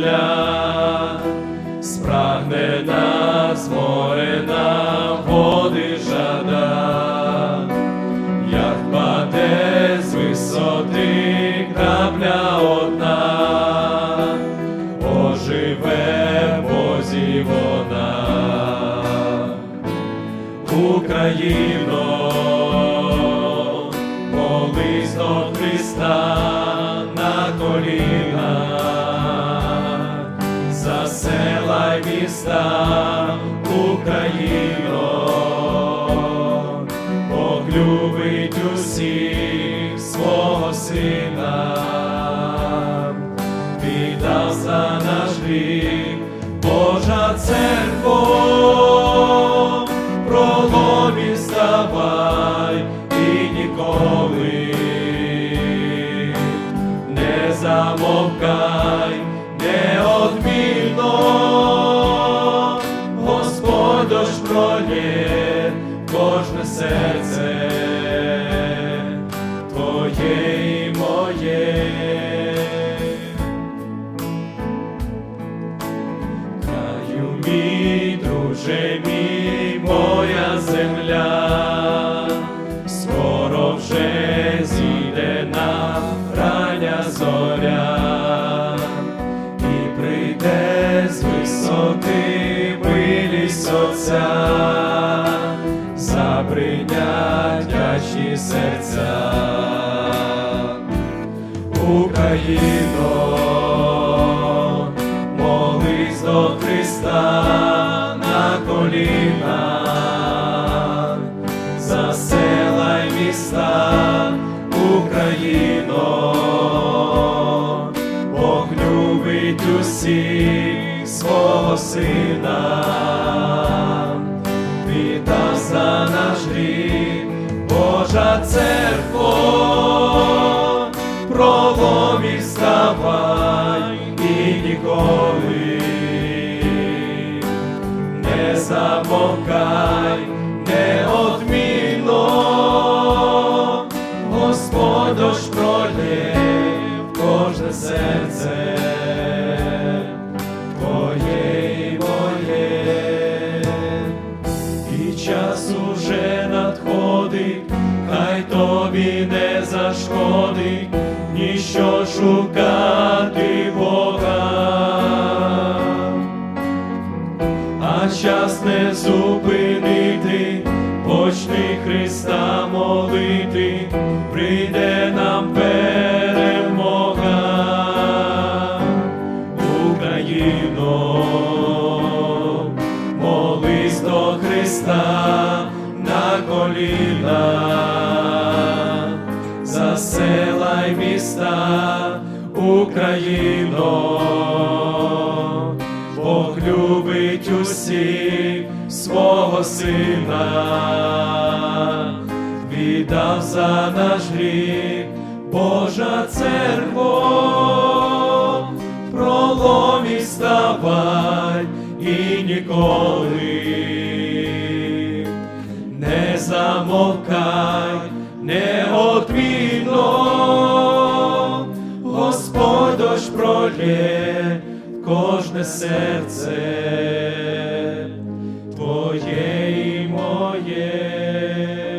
земля, спрагне нас зморена води жада, як паде з висоти крапля одна, оживе Бозі вона. Україно, молись до Христа міста, Україно, поглюбить усіх свого сина, віддав за наш вік Божа церкво, мій, друже моя земля, скоро вже зійде нам рання зоря, і прийде з висоти милість Отця, забринять вдячні серця. Україно, на колінах, за села міста, Україно, Бог любить усіх свого сина, віддав за наш гріх, Божа церква. Проломі ставай замовкай, неодмінно, Господь дощ пролє в кожне серце. Твоє і і час уже надходить, хай тобі не зашкодить, ніщо шукати час не зупинити, почни Христа молити, прийде нам перемога. Україно, молись до Христа на коліна, за села й міста, Україно, любить усіх свого сина, віддав за наш гріх, Божа церква. Проломі ставай і ніколи не замовкай, неодмінно, Господь дощ пролє одне серце Твоє і моє.